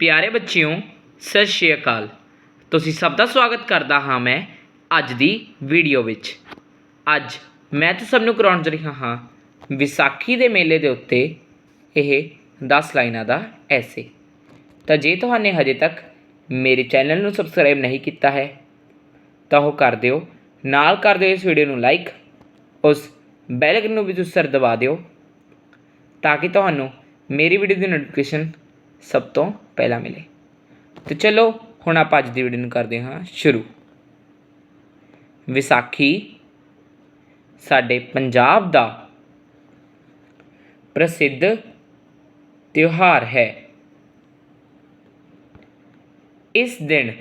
ਪਿਆਰੇ ਬੱਚਿਓ, ਸਤਿ ਸ਼੍ਰੀ ਅਕਾਲ। ਤੁਸੀਂ ਸਭ ਦਾ ਸਵਾਗਤ ਕਰਦਾ ਹਾਂ ਮੈਂ ਅੱਜ ਦੀ ਵੀਡੀਓ ਵਿੱਚ। ਅੱਜ ਮੈਂ ਤੁ ਸਭ ਨੂੰ ਕਰਾਉਣ ਜਾ ਰਿਹਾ ਹਾਂ ਵਿਸਾਖੀ ਦੇ ਮੇਲੇ ਦੇ ਉੱਤੇ ਇਹ 10 ਲਾਈਨਾਂ ਦਾ ਐਸੇ। ਤਾਂ ਜੇ ਤੁਹਾਨੇ ਹਜੇ ਤੱਕ ਮੇਰੇ ਚੈਨਲ ਨੂੰ ਸਬਸਕ੍ਰਾਈਬ ਨਹੀਂ ਕੀਤਾ ਹੈ, ਤਾਂ ਉਹ ਕਰ ਦਿਓ, ਨਾਲ ਕਰ ਦਿਓ ਇਸ ਵੀਡੀਓ ਨੂੰ ਲਾਈਕ, ਉਸ ਬੈਲ ਆਈਕਨ ਨੂੰ ਵੀ ਤੁਸੀਂ ਸਰ ਦਬਾ ਦਿਓ, ਤਾਂ ਕਿ ਤੁਹਾਨੂੰ ਮੇਰੀ ਵੀਡੀਓ ਦੀ ਨੋਟੀਫਿਕੇਸ਼ਨ ਸਭ ਤੋਂ ਪਹਿਲਾਂ ਮਿਲੇ। ਤੇ ਚਲੋ, ਹੁਣ ਆਪਾਂ ਅੱਜ ਦੀ ਵੀਡੀਓ ਨੂੰ ਕਰਦੇ ਹਾਂ ਸ਼ੁਰੂ। ਵਿਸਾਖੀ ਸਾਡੇ ਪੰਜਾਬ ਦਾ ਪ੍ਰਸਿੱਧ ਤਿਉਹਾਰ ਹੈ। ਇਸ ਦਿਨ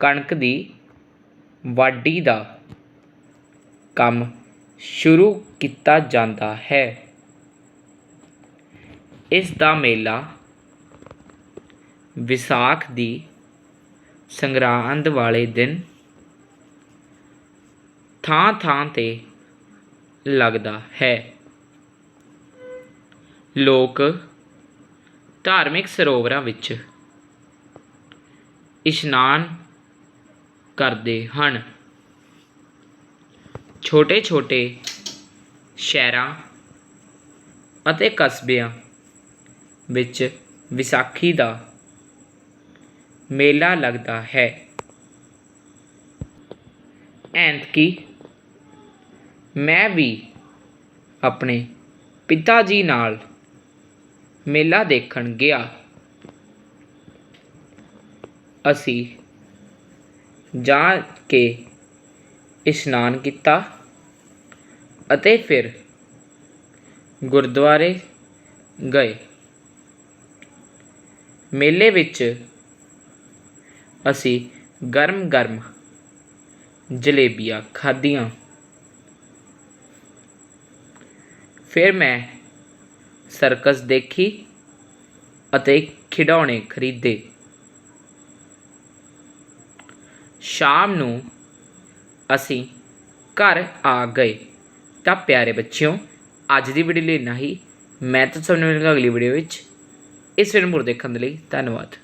ਕਣਕ ਦੀ ਵਾਢੀ ਦਾ ਕੰਮ ਸ਼ੁਰੂ ਕੀਤਾ ਜਾਂਦਾ ਹੈ। ਇਸ ਦਾ ਮੇਲਾ ਵਿਸਾਖ ਦੀ ਸੰਗਰਾਂਦ ਵਾਲੇ ਦਿਨ ਥਾਂ ਥਾਂ ਤੇ ਲੱਗਦਾ ਹੈ। ਲੋਕ ਧਾਰਮਿਕ ਸਰੋਵਰਾਂ ਵਿੱਚ ਇਸ਼ਨਾਨ ਕਰਦੇ ਹਨ। ਛੋਟੇ ਛੋਟੇ ਸ਼ਹਿਰਾਂ ਅਤੇ ਕਸਬਿਆਂ ਵਿੱਚ ਵਿਸਾਖੀ ਦਾ ਮੇਲਾ ਲੱਗਦਾ ਹੈ। ਐਂਤਕੀ ਮੈਂ ਵੀ ਆਪਣੇ ਪਿਤਾ ਜੀ ਨਾਲ ਮੇਲਾ ਦੇਖਣ ਗਿਆ। ਅਸੀਂ ਜਾ ਕੇ ਇਸ਼ਨਾਨ ਕੀਤਾ ਅਤੇ ਫਿਰ ਗੁਰਦੁਆਰੇ ਗਏ। ਮੇਲੇ ਵਿੱਚ ਅਸੀਂ ਗਰਮ ਗਰਮ ਜਲੇਬੀਆਂ ਖਾਧੀਆਂ। ਫਿਰ ਮੈਂ ਸਰਕਸ ਦੇਖੀ ਅਤੇ ਖਿਡੌਣੇ ਖਰੀਦੇ। ਸ਼ਾਮ ਨੂੰ ਅਸੀਂ ਘਰ ਆ ਗਏ। ਤਾਂ ਪਿਆਰੇ ਬੱਚਿਓ, ਅੱਜ ਦੀ ਵੀਡੀਓ ਲਈ ਇੰਨਾ ਹੀ। ਮੈਂ ਤਾਂ ਤੁਹਾਨੂੰ ਮਿਲਾਂਗਾ ਅਗਲੀ ਵੀਡੀਓ ਵਿੱਚ। ਇਸ ਫਿਲਮ ਨੂੰ ਦੇਖਣ ਦੇ ਲਈ ਧੰਨਵਾਦ।